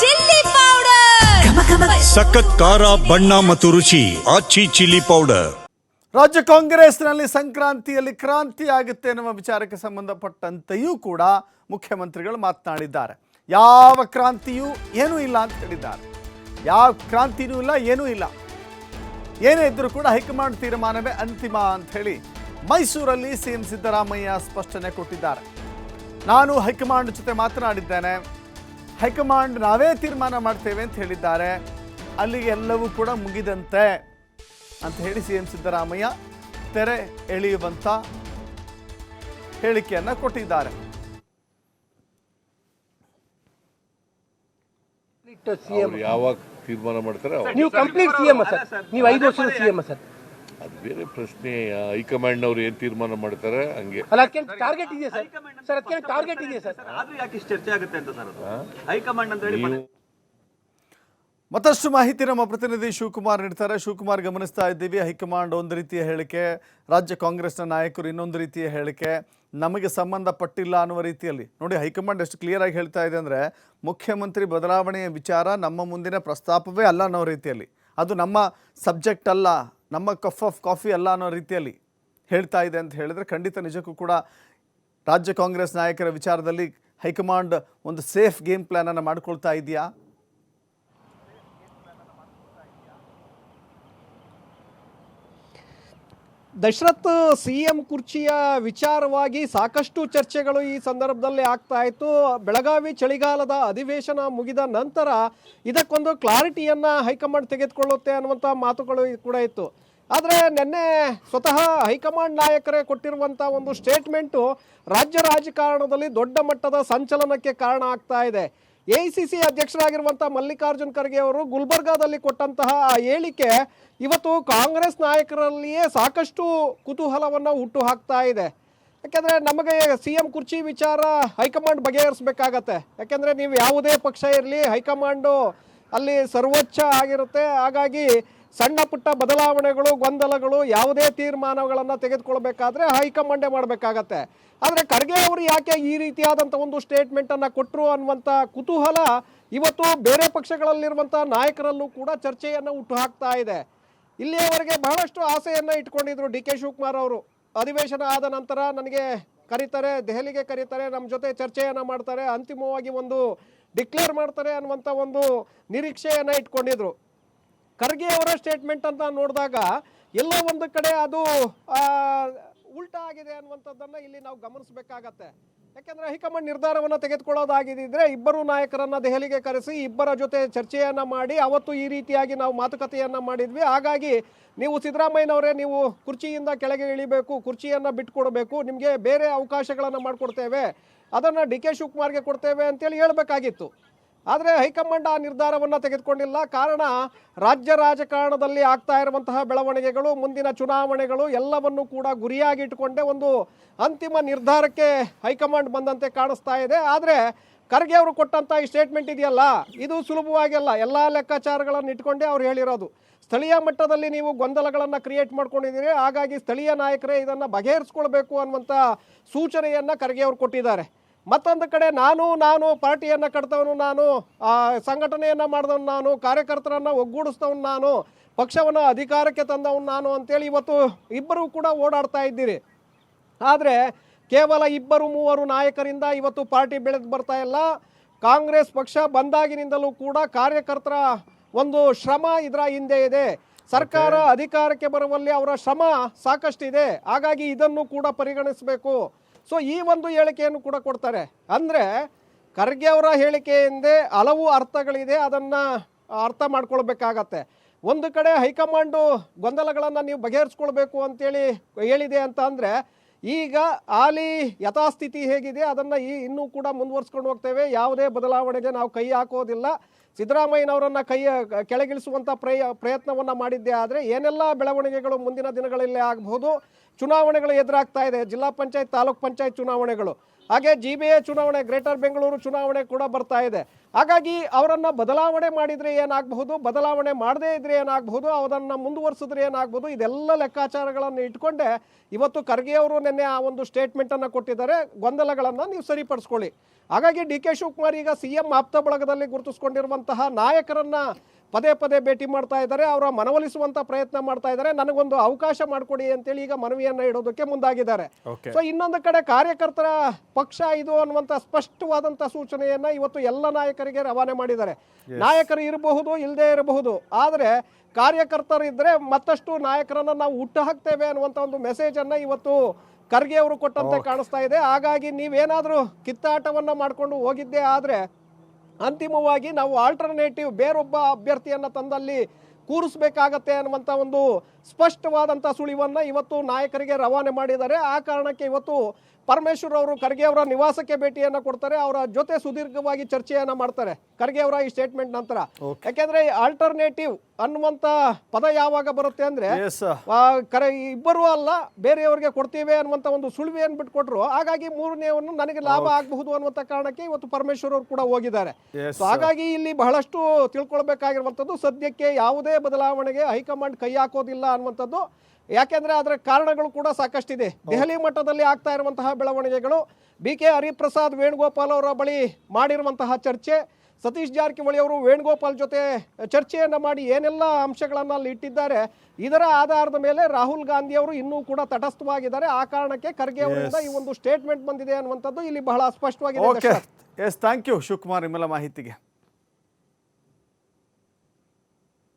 Chilli powder. ಸಖತ್ ಖಾರ ಬಣ್ಣ ಮತ್ತು ರುಚಿ ಆಚಿ ಚಿಲ್ಲಿ ಪೌಡರ್. ರಾಜ್ಯ ಕಾಂಗ್ರೆಸ್ನಲ್ಲಿ ಸಂಕ್ರಾಂತಿಯಲ್ಲಿ ಕ್ರಾಂತಿ ಆಗುತ್ತೆ ಎನ್ನುವ ವಿಚಾರಕ್ಕೆ ಸಂಬಂಧಪಟ್ಟಂತೆಯೂ ಕೂಡ ಮುಖ್ಯಮಂತ್ರಿಗಳು ಮಾತನಾಡಿದ್ದಾರೆ. ಯಾವ ಕ್ರಾಂತಿಯೂ ಏನೂ ಇಲ್ಲ ಅಂತ ಹೇಳಿದ್ದಾರೆ. ಯಾವ ಕ್ರಾಂತಿನೂ ಇಲ್ಲ ಏನೂ ಇಲ್ಲ. ಏನೇ ಇದ್ದರೂ ಕೂಡ ಹೈಕಮಾಂಡ್ ತೀರ್ಮಾನವೇ ಅಂತಿಮ ಅಂತ ಹೇಳಿ ಮೈಸೂರಲ್ಲಿ ಸಿ ಎಂ ಸಿದ್ದರಾಮಯ್ಯ ಸ್ಪಷ್ಟನೆ ಕೊಟ್ಟಿದ್ದಾರೆ. ನಾನು ಹೈಕಮಾಂಡ್ ಜೊತೆ ಮಾತನಾಡಿದ್ದೇನೆ. ಹೈಕಮಾಂಡ್ ನಾವೇ ತೀರ್ಮಾನ ಮಾಡ್ತೇವೆ ಅಂತ ಹೇಳಿದ್ದಾರೆ. ಅಲ್ಲಿಗೆ ಎಲ್ಲವೂ ಕೂಡ ಮುಗಿದಂತೆ ಅಂತ ಹೇಳಿ ಸಿ ಎಂ ಸಿದ್ದರಾಮಯ್ಯ ತೆರೆ ಎಳೆಯುವಂಥ ಹೇಳಿಕೆಯನ್ನು ಕೊಟ್ಟಿದ್ದಾರೆ. ಯಾವಾಗ ತೀರ್ಮಾನ ಮಾಡ್ತಾರೆ ನೀವು ಕಂಪ್ಲೀಟ್ ಸಿಎಂ ಸರ್. ನೀವು ಐದು ವರ್ಷದ ಸಿಎಂ ಸರ್. ಬೇರೆ ಪ್ರಶ್ನೆ ಹೈಕಮಾಂಡ್ನವ್ರು ಏನ್ ತೀರ್ಮಾನ ಮಾಡ್ತಾರೆ ಹಂಗೆ. ಅಲ್ಲ ಅದಕ್ಕೆ ಟಾರ್ಗೆಟ್ ಇದೆಯಾ ಸರ್? ಸರ್ ಅದಕ್ಕೆ ಟಾರ್ಗೆಟ್ ಇದೆಯಾ ಸರ್? ಆದ್ರೂ ಯಾಕೆ ಇಷ್ಟು ಚರ್ಚೆ ಆಗುತ್ತೆ ಅಂತ ಸರ್ ಹೈಕಮಾಂಡ್ ಅಂತ ಹೇಳಿ ಮತ್ತಷ್ಟು ಮಾಹಿತಿ ನಮ್ಮ ಪ್ರತಿನಿಧಿ ಶಿವಕುಮಾರ್ ನೀಡ್ತಾರೆ. ಶಿವಕುಮಾರ್ ಗಮನಿಸ್ತಾ ಇದ್ದೀವಿ. ಹೈಕಮಾಂಡ್ ಒಂದು ರೀತಿಯ ಹೇಳಿಕೆ ರಾಜ್ಯ ಕಾಂಗ್ರೆಸ್ನ ನಾಯಕರು ಇನ್ನೊಂದು ರೀತಿಯ ಹೇಳಿಕೆ. ನಮಗೆ ಸಂಬಂಧಪಟ್ಟಿಲ್ಲ ಅನ್ನುವ ರೀತಿಯಲ್ಲಿ. ನೋಡಿ ಹೈಕಮಾಂಡ್ ಎಷ್ಟು ಕ್ಲಿಯರ್ ಆಗಿ ಹೇಳ್ತಾ ಇದೆ ಅಂದರೆ ಮುಖ್ಯಮಂತ್ರಿ ಬದಲಾವಣೆಯ ವಿಚಾರ ನಮ್ಮ ಮುಂದಿನ ಪ್ರಸ್ತಾಪವೇ ಅಲ್ಲ ಅನ್ನೋ ರೀತಿಯಲ್ಲಿ. ಅದು ನಮ್ಮ ಸಬ್ಜೆಕ್ಟ್ ಅಲ್ಲ. ನಮ್ಮ ಕಫ್ ಆಫ್ ಕಾಫಿ ಅಲ್ಲ ಅನ್ನೋ ರೀತಿಯಲ್ಲಿ ಹೇಳ್ತಾ ಇದೆ ಅಂತ ಹೇಳಿದ್ರೆ ಖಂಡಿತ ನಿಜಕ್ಕೂ ಕೂಡ ರಾಜ್ಯ ಕಾಂಗ್ರೆಸ್ ನಾಯಕರ ವಿಚಾರದಲ್ಲಿ ಹೈಕಮಾಂಡ್ ಒಂದು ಸೇಫ್ ಗೇಮ್ ಪ್ಲ್ಯಾನನ್ನು ಮಾಡಿಕೊಳ್ತಾ ಇದೆಯಾ? ದಶರಥ್ ಸಿ ಎಂ ಕುರ್ಚಿಯ ವಿಚಾರವಾಗಿ ಸಾಕಷ್ಟು ಚರ್ಚೆಗಳು ಈ ಸಂದರ್ಭದಲ್ಲಿ ಆಗ್ತಾ ಇತ್ತು. ಬೆಳಗಾವಿ ಚಳಿಗಾಲದ ಅಧಿವೇಶನ ಮುಗಿದ ನಂತರ ಇದಕ್ಕೊಂದು ಕ್ಲಾರಿಟಿಯನ್ನು ಹೈಕಮಾಂಡ್ ತೆಗೆದುಕೊಳ್ಳುತ್ತೆ ಅನ್ನುವಂಥ ಮಾತುಗಳು ಕೂಡ ಇತ್ತು. ಆದರೆ ನಿನ್ನೆ ಸ್ವತಃ ಹೈಕಮಾಂಡ್ ನಾಯಕರೇ ಕೊಟ್ಟಿರುವಂಥ ಒಂದು ಸ್ಟೇಟ್ಮೆಂಟು ರಾಜ್ಯ ರಾಜಕಾರಣದಲ್ಲಿ ದೊಡ್ಡ ಮಟ್ಟದ ಸಂಚಲನಕ್ಕೆ ಕಾರಣ ಆಗ್ತಾ ಇದೆ. ಎ ಸಿ ಸಿ ಅಧ್ಯಕ್ಷರಾಗಿರುವಂಥ ಮಲ್ಲಿಕಾರ್ಜುನ್ ಖರ್ಗೆ ಅವರು ಗುಲ್ಬರ್ಗಾದಲ್ಲಿ ಕೊಟ್ಟಂತಹ ಆ ಹೇಳಿಕೆ ಇವತ್ತು ಕಾಂಗ್ರೆಸ್ ನಾಯಕರಲ್ಲಿಯೇ ಸಾಕಷ್ಟು ಕುತೂಹಲವನ್ನು ಹುಟ್ಟು ಹಾಕ್ತಾ ಇದೆ. ಯಾಕೆಂದರೆ ನಮಗೆ ಸಿ ಎಂ ಕುರ್ಚಿ ವಿಚಾರ ಹೈಕಮಾಂಡ್ ಬಗೆಹರಿಸಬೇಕಾಗತ್ತೆ. ಯಾಕೆಂದರೆ ನೀವು ಯಾವುದೇ ಪಕ್ಷ ಇರಲಿ ಹೈಕಮಾಂಡು ಅಲ್ಲಿ ಸರ್ವೋಚ್ಚ ಆಗಿರುತ್ತೆ. ಹಾಗಾಗಿ ಸಣ್ಣ ಪುಟ್ಟ ಬದಲಾವಣೆಗಳು, ಗೊಂದಲಗಳು ಯಾವುದೇ ತೀರ್ಮಾನಗಳನ್ನು ತೆಗೆದುಕೊಳ್ಬೇಕಾದ್ರೆ ಹೈಕಮಾಂಡೇ ಮಾಡಬೇಕಾಗತ್ತೆ. ಆದರೆ ಖರ್ಗೆ ಅವರು ಯಾಕೆ ಈ ರೀತಿಯಾದಂಥ ಒಂದು ಸ್ಟೇಟ್ಮೆಂಟನ್ನು ಕೊಟ್ಟರು ಅನ್ನುವಂಥ ಕುತೂಹಲ ಇವತ್ತು ಬೇರೆ ಪಕ್ಷಗಳಲ್ಲಿರುವಂಥ ನಾಯಕರಲ್ಲೂ ಕೂಡ ಚರ್ಚೆಯನ್ನು ಹುಟ್ಟು ಹಾಕ್ತಾ ಇದೆ. ಇಲ್ಲಿಯವರೆಗೆ ಬಹಳಷ್ಟು ಆಸೆಯನ್ನು ಇಟ್ಕೊಂಡಿದ್ರು ಡಿ ಕೆ ಶಿವಕುಮಾರ್ ಅವರು. ಅಧಿವೇಶನ ಆದ ನಂತರ ನನಗೆ ಕರೀತಾರೆ, ದೆಹಲಿಗೆ ಕರೀತಾರೆ ನಮ್ಮ ಜೊತೆ ಚರ್ಚೆಯನ್ನು ಮಾಡ್ತಾರೆ. ಅಂತಿಮವಾಗಿ ಒಂದು ಡಿಕ್ಲೇರ್ ಮಾಡ್ತಾರೆ ಅನ್ನುವಂಥ ಒಂದು ನಿರೀಕ್ಷೆಯನ್ನು ಇಟ್ಕೊಂಡಿದ್ರು. ಖರ್ಗೆ ಅವರ ಸ್ಟೇಟ್ಮೆಂಟ್ ಅಂತ ನೋಡಿದಾಗ ಎಲ್ಲ ಒಂದು ಕಡೆ ಅದು ಉಲ್ಟಾ ಆಗಿದೆ ಅನ್ನುವಂಥದ್ದನ್ನು ಇಲ್ಲಿ ನಾವು ಗಮನಿಸಬೇಕಾಗತ್ತೆ. ಯಾಕೆಂದರೆ ಹೈಕಮಾಂಡ್ ನಿರ್ಧಾರವನ್ನು ತೆಗೆದುಕೊಳ್ಳೋದಾಗಿದ್ದರೆ ಇಬ್ಬರು ನಾಯಕರನ್ನು ದೆಹಲಿಗೆ ಕರೆಸಿ, ಇಬ್ಬರ ಜೊತೆ ಚರ್ಚೆಯನ್ನು ಮಾಡಿ, ಅವತ್ತು ಈ ರೀತಿಯಾಗಿ ನಾವು ಮಾತುಕತೆಯನ್ನು ಮಾಡಿದ್ವಿ. ಹಾಗಾಗಿ ನೀವು ಸಿದ್ದರಾಮಯ್ಯನವರೇ, ನೀವು ಕುರ್ಚಿಯಿಂದ ಕೆಳಗೆ ಇಳಿಬೇಕು, ಕುರ್ಚಿಯನ್ನು ಬಿಟ್ಟುಕೊಡಬೇಕು ನಿಮಗೆ ಬೇರೆ ಅವಕಾಶಗಳನ್ನು ಮಾಡಿಕೊಡ್ತೇವೆ. ಅದನ್ನು ಡಿ ಕೆ ಶಿವಕುಮಾರ್ಗೆ ಕೊಡ್ತೇವೆ ಅಂತೇಳಿ ಹೇಳಬೇಕಾಗಿತ್ತು. ಆದರೆ ಹೈಕಮಾಂಡ್ ಆ ನಿರ್ಧಾರವನ್ನು ತೆಗೆದುಕೊಂಡಿಲ್ಲ. ಕಾರಣ ರಾಜ್ಯ ರಾಜಕಾರಣದಲ್ಲಿ ಆಗ್ತಾ ಇರುವಂತಹ ಬೆಳವಣಿಗೆಗಳು, ಮುಂದಿನ ಚುನಾವಣೆಗಳು ಎಲ್ಲವನ್ನು ಕೂಡ ಗುರಿಯಾಗಿ ಇಟ್ಟುಕೊಂಡೇ ಒಂದು ಅಂತಿಮ ನಿರ್ಧಾರಕ್ಕೆ ಹೈಕಮಾಂಡ್ ಬಂದಂತೆ ಕಾಣಿಸ್ತಾ ಇದೆ. ಆದರೆ ಖರ್ಗೆ ಅವರು ಕೊಟ್ಟಂಥ ಈ ಸ್ಟೇಟ್ಮೆಂಟ್ ಇದೆಯಲ್ಲ? ಇದು ಸುಲಭವಾಗಿಲ್ಲ ಎಲ್ಲ ಲೆಕ್ಕಾಚಾರಗಳನ್ನು ಇಟ್ಕೊಂಡೇ ಅವ್ರು ಹೇಳಿರೋದು. ಸ್ಥಳೀಯ ಮಟ್ಟದಲ್ಲಿ ನೀವು ಗೊಂದಲಗಳನ್ನು ಕ್ರಿಯೇಟ್ ಮಾಡ್ಕೊಂಡಿದ್ದೀರಿ. ಹಾಗಾಗಿ ಸ್ಥಳೀಯ ನಾಯಕರೇ ಇದನ್ನು ಬಗೆಹರಿಸ್ಕೊಳ್ಬೇಕು ಅನ್ನುವಂಥ ಸೂಚನೆಯನ್ನು ಖರ್ಗೆ ಅವರು ಕೊಟ್ಟಿದ್ದಾರೆ. ಮತ್ತೊಂದು ಕಡೆ ನಾನು ನಾನು ಪಾರ್ಟಿಯನ್ನು ಕಟ್ತವನು ನಾನು ಸಂಘಟನೆಯನ್ನು ಮಾಡಿದವನು ನಾನು ಕಾರ್ಯಕರ್ತರನ್ನು ಒಗ್ಗೂಡಿಸಿದವನು ನಾನು ಪಕ್ಷವನ್ನು ಅಧಿಕಾರಕ್ಕೆ ತಂದವನು ನಾನು ಅಂತೇಳಿ ಇವತ್ತು ಇಬ್ಬರು ಕೂಡ ಓಡಾಡ್ತಾ ಇದ್ದೀರಿ. ಆದರೆ ಕೇವಲ ಇಬ್ಬರು ಮೂವರು ನಾಯಕರಿಂದ ಇವತ್ತು ಪಾರ್ಟಿ ಬೆಳೆದು ಬರ್ತಾ ಇಲ್ಲ. ಕಾಂಗ್ರೆಸ್ ಪಕ್ಷ ಬಂದಾಗಿನಿಂದಲೂ ಕೂಡ ಕಾರ್ಯಕರ್ತರ ಒಂದು ಶ್ರಮ ಇದರ ಹಿಂದೆ ಇದೆ. ಸರ್ಕಾರ ಅಧಿಕಾರಕ್ಕೆ ಬರುವಲ್ಲಿ ಅವರ ಶ್ರಮ ಸಾಕಷ್ಟಿದೆ. ಹಾಗಾಗಿ ಇದನ್ನು ಕೂಡ ಪರಿಗಣಿಸಬೇಕು. ಸೊ ಈ ಒಂದು ಹೇಳಿಕೆಯನ್ನು ಕೂಡ ಕೊಡ್ತಾರೆ. ಅಂದರೆ, ಖರ್ಗೆ ಅವರ ಹೇಳಿಕೆಯಿಂದೇ ಹಲವು ಅರ್ಥಗಳಿದೆ, ಅದನ್ನು ಅರ್ಥ ಮಾಡ್ಕೊಳ್ಬೇಕಾಗತ್ತೆ. ಒಂದು ಕಡೆ ಹೈಕಮಾಂಡು ಗೊಂದಲಗಳನ್ನು ನೀವು ಬಗೆಹರಿಸ್ಕೊಳ್ಬೇಕು ಅಂತೇಳಿ ಹೇಳಿದೆ ಅಂತ ಅಂದರೆ ಈಗ ಆಲಿ ಯಥಾಸ್ಥಿತಿ ಹೇಗಿದೆ? ಅದನ್ನು ಈ ಇನ್ನೂ ಕೂಡ ಮುಂದುವರ್ಸ್ಕೊಂಡು ಹೋಗ್ತೇವೆ. ಯಾವುದೇ ಬದಲಾವಣೆಗೆ ನಾವು ಕೈ ಹಾಕೋದಿಲ್ಲ. ಸಿದ್ದರಾಮಯ್ಯನವರನ್ನು ಕೈ ಕೆಳಗಿಳಿಸುವಂಥ ಪ್ರಯ, ಪ್ರಯತ್ನವನ್ನು ಮಾಡಿದ್ದೆ ಆದರೆ ಏನೆಲ್ಲ ಬೆಳವಣಿಗೆಗಳು ಮುಂದಿನ ದಿನಗಳಲ್ಲಿ ಆಗಬಹುದು ಚುನಾವಣೆಗಳು ಎದುರಾಗ್ತಾ ಇದೆ. ಜಿಲ್ಲಾ ಪಂಚಾಯತ್, ತಾಲೂಕ್ ಪಂಚಾಯತ್ ಚುನಾವಣೆಗಳು. ಹಾಗೆ ಜಿ ಬಿ ಎ ಚುನಾವಣೆ ಗ್ರೇಟರ್ ಬೆಂಗಳೂರು ಚುನಾವಣೆ ಕೂಡ ಬರ್ತಾ ಇದೆ. ಹಾಗಾಗಿ ಅವರನ್ನ ಬದಲಾವಣೆ ಮಾಡಿದ್ರೆ ಏನಾಗಬಹುದು, ಬದಲಾವಣೆ ಮಾಡದೇ ಇದ್ರೆ ಏನಾಗಬಹುದು, ಅವರನ್ನ ಮುಂದುವರಿಸಿದ್ರೆ ಏನಾಗಬಹುದು, ಇದೆಲ್ಲ ಲೆಕ್ಕಾಚಾರಗಳನ್ನು ಇಟ್ಕೊಂಡೆ ಇವತ್ತು ಖರ್ಗೆ ಅವರು ನಿನ್ನೆ ಆ ಒಂದು ಸ್ಟೇಟ್ಮೆಂಟ್ ಅನ್ನ ಕೊಟ್ಟಿದ್ದಾರೆ. ಗೊಂದಲಗಳನ್ನು ನೀವು ಸರಿಪಡಿಸ್ಕೊಳ್ಳಿ. ಹಾಗಾಗಿ ಡಿ ಕೆ ಶಿವಕುಮಾರ್ ಈಗ ಸಿ ಎಂ ಆಪ್ತ ಬಳಗದಲ್ಲಿ ಗುರುತಿಸ್ಕೊಂಡಿರುವಂತಹ ನಾಯಕರನ್ನ ಪದೇ ಪದೇ ಭೇಟಿ ಮಾಡ್ತಾ ಇದ್ದಾರೆ ಅವರ ಮನವೊಲಿಸುವಂತ ಪ್ರಯತ್ನ ಮಾಡ್ತಾ ಇದ್ದಾರೆ ನನಗೊಂದು ಅವಕಾಶ ಮಾಡಿಕೊಡಿ ಅಂತೇಳಿ ಈಗ ಮನವಿಯನ್ನ ಇಡೋದಕ್ಕೆ ಮುಂದಾಗಿದ್ದಾರೆ. ಸೊ ಇನ್ನೊಂದು ಕಡೆ ಕಾರ್ಯಕರ್ತರ ಪಕ್ಷ ಇದು ಅನ್ನುವಂತ ಸ್ಪಷ್ಟವಾದಂತ ಸೂಚನೆಯನ್ನ ಇವತ್ತು ಎಲ್ಲ ನಾಯಕರಿಗೆ ರವಾನೆ ಮಾಡಿದ್ದಾರೆ. ನಾಯಕರು ಇರಬಹುದು ಇಲ್ಲದೆ ಇರಬಹುದು ಆದರೆ ಕಾರ್ಯಕರ್ತರು ಇದ್ರೆ ಮತ್ತಷ್ಟು ನಾಯಕರನ್ನ ನಾವು ಹುಟ್ಟು ಹಾಕ್ತೇವೆ ಅನ್ನುವಂತ ಒಂದು ಮೆಸೇಜ್ ಅನ್ನ ಇವತ್ತು ಖರ್ಗೆ ಅವರು ಕೊಟ್ಟಂತೆ ಕಾಣಿಸ್ತಾ ಇದೆ. ಹಾಗಾಗಿ ನೀವೇನಾದರೂ ಕಿತ್ತಾಟವನ್ನ ಮಾಡ್ಕೊಂಡು ಹೋಗಿದ್ದೇ ಆದ್ರೆ ಅಂತಿಮವಾಗಿ ನಾವು ಆಲ್ಟರ್ನೇಟಿವ್ ಬೇರೊಬ್ಬ ಅಭ್ಯರ್ಥಿಯನ್ನ ತಂದಲ್ಲಿ ಕೂರಿಸ್ಬೇಕಾಗತ್ತೆ ಅನ್ನುವಂಥ ಒಂದು ಸ್ಪಷ್ಟವಾದಂಥ ಸುಳಿವನ್ನು ಇವತ್ತು ನಾಯಕರಿಗೆ ರವಾನೆ ಮಾಡಿದ್ದಾರೆ. ಆ ಕಾರಣಕ್ಕೆ ಇವತ್ತು ಪರಮೇಶ್ವರ್ ಅವರು ಖರ್ಗೆ ಅವರ ನಿವಾಸಕ್ಕೆ ಭೇಟಿಯನ್ನ ಕೊಡ್ತಾರೆ ಅವರ ಜೊತೆ ಸುದೀರ್ಘವಾಗಿ ಚರ್ಚೆಯನ್ನ ಮಾಡ್ತಾರೆ ಖರ್ಗೆ ಅವರ ಈ ಸ್ಟೇಟ್ಮೆಂಟ್ ನಂತರ. ಯಾಕೆಂದ್ರೆ ಆಲ್ಟರ್ನೇಟಿವ್ ಅನ್ನುವಂತ ಪದ ಯಾವಾಗ ಬರುತ್ತೆ ಅಂದ್ರೆ ಕರೆ ಇಬ್ಬರು ಅಲ್ಲ ಬೇರೆಯವರಿಗೆ ಕೊಡ್ತೀವಿ ಅನ್ನುವಂತ ಒಂದು ಸುಳಿವೆಯನ್ನು ಬಿಟ್ಕೊಟ್ರು. ಹಾಗಾಗಿ ಮೂರನೇವನ್ನು ನನಗೆ ಲಾಭ ಆಗಬಹುದು ಅನ್ನುವಂತ ಕಾರಣಕ್ಕೆ ಇವತ್ತು ಪರಮೇಶ್ವರ್ ಅವರು ಕೂಡ ಹೋಗಿದ್ದಾರೆ. ಹಾಗಾಗಿ ಇಲ್ಲಿ ಬಹಳಷ್ಟು ತಿಳ್ಕೊಳ್ಬೇಕಾಗಿರುವಂತದ್ದು ಸದ್ಯಕ್ಕೆ ಯಾವುದೇ ಬದಲಾವಣೆಗೆ ಹೈಕಮಾಂಡ್ ಕೈ ಹಾಕೋದಿಲ್ಲ ಅನ್ನುವಂಥದ್ದು ಯಾಕೆಂದ್ರೆ ಅದರ ಕಾರಣಗಳು ಕೂಡ ಸಾಕಷ್ಟಿದೆ. ದೆಹಲಿ ಮಟ್ಟದಲ್ಲಿ ಆಗ್ತಾ ಇರುವಂತಹ ಬೆಳವಣಿಗೆಗಳು ಬಿ ಕೆ ಹರಿಪ್ರಸಾದ್ ವೇಣುಗೋಪಾಲ್ ಅವರ ಬಳಿ ಮಾಡಿರುವಂತಹ ಚರ್ಚೆ. ಸತೀಶ್ ಜಾರಕಿಹೊಳಿ ಅವರು ವೇಣುಗೋಪಾಲ್ ಜೊತೆ ಚರ್ಚೆಯನ್ನು ಮಾಡಿ ಏನೆಲ್ಲ ಅಂಶಗಳನ್ನು ಅಲ್ಲಿ ಇಟ್ಟಿದ್ದಾರೆ ಇದರ ಆಧಾರದ ಮೇಲೆ ರಾಹುಲ್ ಗಾಂಧಿ ಅವರು ಇನ್ನೂ ಕೂಡ ತಟಸ್ಥವಾಗಿದ್ದಾರೆ. ಆ ಕಾರಣಕ್ಕೆ ಖರ್ಗೆ ಅವರಿಂದ ಈ ಒಂದು ಸ್ಟೇಟ್ಮೆಂಟ್ ಬಂದಿದೆ ಅನ್ನುವಂಥದ್ದು ಇಲ್ಲಿ ಬಹಳ ಸ್ಪಷ್ಟವಾಗಿದೆ ಎಸ್ ಥ್ಯಾಂಕ್ ಯು ಶಿವಕುಮಾರ್ ನಿಮ್ಮೆಲ್ಲ ಮಾಹಿತಿಗೆ.